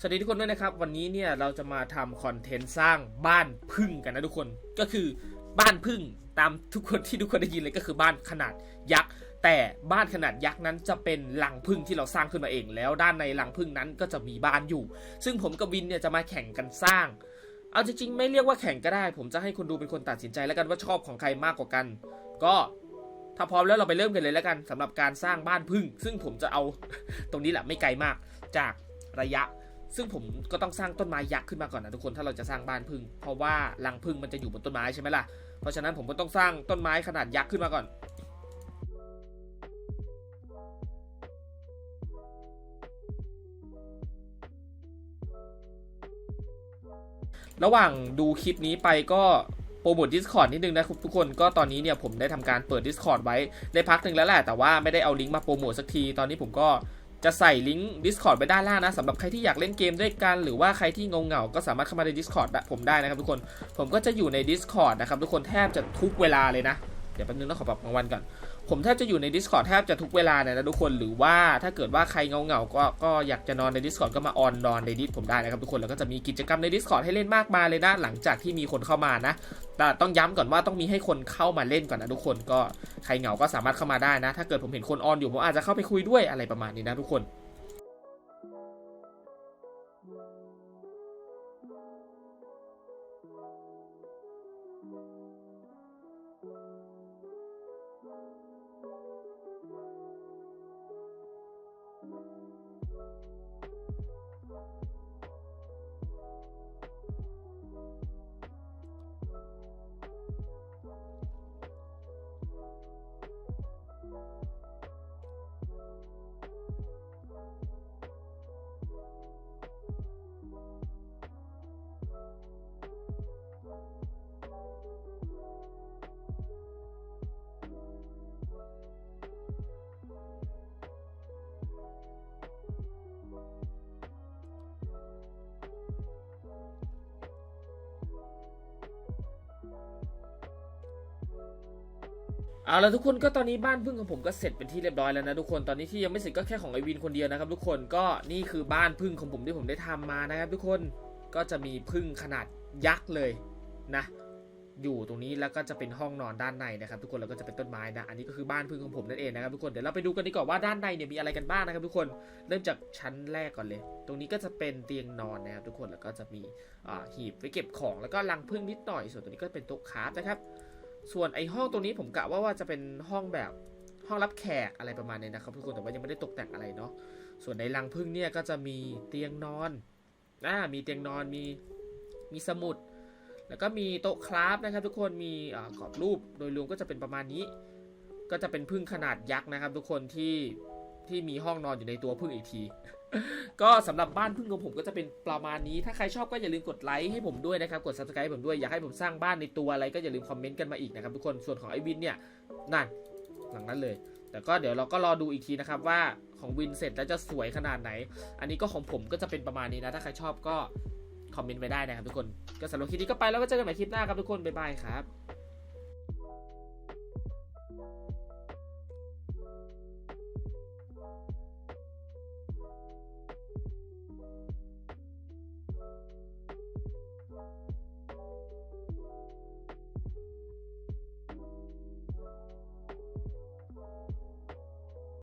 สวัสดีทุกคนด้วยนะครับ วันนี้เนี่ยเราจะมาทำคอนเทนต์สร้างบ้านพึ่งกันนะทุกคนก็คือบ้านพึ่งตามทุกคนที่ทุกคนได้ยินเลยก็คือบ้านขนาดยักษ์แต่บ้านขนาดยักษ์นั้นจะเป็นรังพึ่งที่เราสร้างขึ้นมาเอง แล้วด้านในรังพึ่งนั้นก็จะมีบ้านอยู่ ซึ่งผมกับวินเนี่ยจะมาแข่งกันสร้าง เอาจริงๆ ไม่เรียกว่าแข่งก็ได้ ผมจะให้คนดูเป็นคนตัดสินใจแล้วกันว่าชอบของใครมากกว่ากัน ก็ถ้าพร้อมแล้วเราไปเริ่มกันเลยแล้วกันสำหรับการสร้างบ้านพึ่ง ซึ่งผมจะเอาตรงนี้แหละไม่ไกลมากจากระยะ ซึ่งผมก็ต้องสร้างต้นไม้ยักษ์ขึ้นมาก่อนนะทุกคนถ้าเราจะสร้างบ้านพึ่ง เพราะว่ารังพึ่งมันจะอยู่บนต้นไม้ใช่ไหมล่ะ เพราะฉะนั้นผมก็ต้องสร้างต้นไม้ขนาดยักษ์ขึ้นมาก่อน ระหว่างดูคลิปนี้ไปก็โปรโมท Discord นิดนึงนะทุกคนก็ตอนนี้เนี่ยผมได้ทำการเปิด Discord ไว้ได้พักหนึ่งแล้วแหละแต่ว่าไม่ได้เอาลิงก์มาโปรโมทสักทีตอนนี้ผมก็ จะใส่ลิงก์ Discord ไปด้านล่างนะสำหรับใครที่อยากเล่นเกมด้วยกัน หรือว่าใครที่งงเหงา ก็สามารถเข้ามาใน Discord ผมได้นะครับทุกคน ผมก็จะอยู่ใน Discord นะครับทุกคนแทบจะทุกเวลาเลยนะ ดี๋ยวแป๊บนึงต้องขอปรับกลางวันก่อน ผมแทบจะอยู่ใน Discord แทบจะทุกเวลาเลยนะทุกคนหรือว่าถ้าเกิดว่าใครเงาๆก็ก็อยากจะนอนใน Discord ก็มาออนนอนในดิสผมได้นะครับทุกคนแล้วก็จะมีกิจกรรมใน Discord ให้เล่นมากมายเลยนะหลังจากที่มีคนเข้ามานะแต่ต้องย้ำก่อนว่าต้องมีให้คนเข้ามาเล่นก่อนนะทุกคนก็ใครเหงาก็สามารถเข้ามาได้นะ ถ้าเกิดผมเห็นคนออนอยู่ผมอาจจะเข้าไปคุยด้วยอะไรประมาณนี้นะทุกคน เอาละทุกคนก็ตอนนี้บ้านพึ่งของผมก็เสร็จเป็นที่เรียบร้อยแล้วนะทุกคนตอนนี้ที่ยังไม่เสร็จก็แค่ของไอวินคนเดียวนะครับทุกคนก็นี่คือบ้านพึ่งของผมที่ผมได้ทำมานะครับทุกคนก็จะมีพึ่งขนาดยักษ์เลย นะ อยู่ตรงนี้แล้วก็จะเป็นห้องนอนด้านในนะครับทุกคนแล้วก็จะเป็นต้นไม้นะ อันนี้ก็คือบ้านพึ่งของผมนั่นเองนะครับทุกคนเดี๋ยวเราไปดูกันดีกว่าว่าด้านในเนี่ยมีอะไรกันบ้างนะครับทุกคนเริ่มจากชั้นแรกก่อนเลย ตรงนี้ก็จะเป็นเตียงนอนนะครับทุกคนแล้วก็จะมีอ่าหีบไว้เก็บของแล้วก็รังพึ่งนิดหน่อย ส่วนตัวนี้ก็เป็นโต๊ะคราฟนะครับส่วนไอห้องตรงนี้ผมกะว่าว่าจะเป็นห้องแบบห้องรับแขกอะไรประมาณนี้นะครับทุกคนแต่ว่ายังไม่ได้ตกแต่งอะไรเนาะส่วนในรังพึ่งเนี่ยก็จะมีเตียงนอนอ่ามีเตียงนอนมีมีสมุด แล้วก็มีโต๊ะคราฟนะครับ ทุกคนมีกรอบรูปโดยรวมก็จะเป็นประมาณนี้ ก็จะเป็นพึ่งขนาดยักษ์นะครับ ทุกคนที่ที่มีห้องนอนอยู่ในตัวพึ่งอีกที ก็สำหรับบ้านพึ่งของผมก็จะเป็นประมาณนี้ ถ้าใครชอบก็อย่าลืมกดไลค์ให้ผมด้วยนะครับ กด subscribe ผมด้วย อยากให้ผมสร้างบ้านในตัวอะไรก็อย่าลืมคอมเมนต์กันมาอีกนะครับทุกคน ส่วนของไอ้วินเนี่ย นั่น หลังนั้นเลย แต่ก็เดี๋ยวเราก็รอดูอีกทีนะครับว่าของวินเสร็จแล้วจะสวยขนาดไหน อันนี้ก็ของผมก็จะเป็นประมาณนี้นะ ถ้าใครชอบก็ คอมเมนต์ไว้ได้นะครับทุกคน ก็สำหรับคลิปนี้ก็ไปแล้วก็เจอกันใหม่คลิปหน้าครับทุกคน บ๊ายบายครับ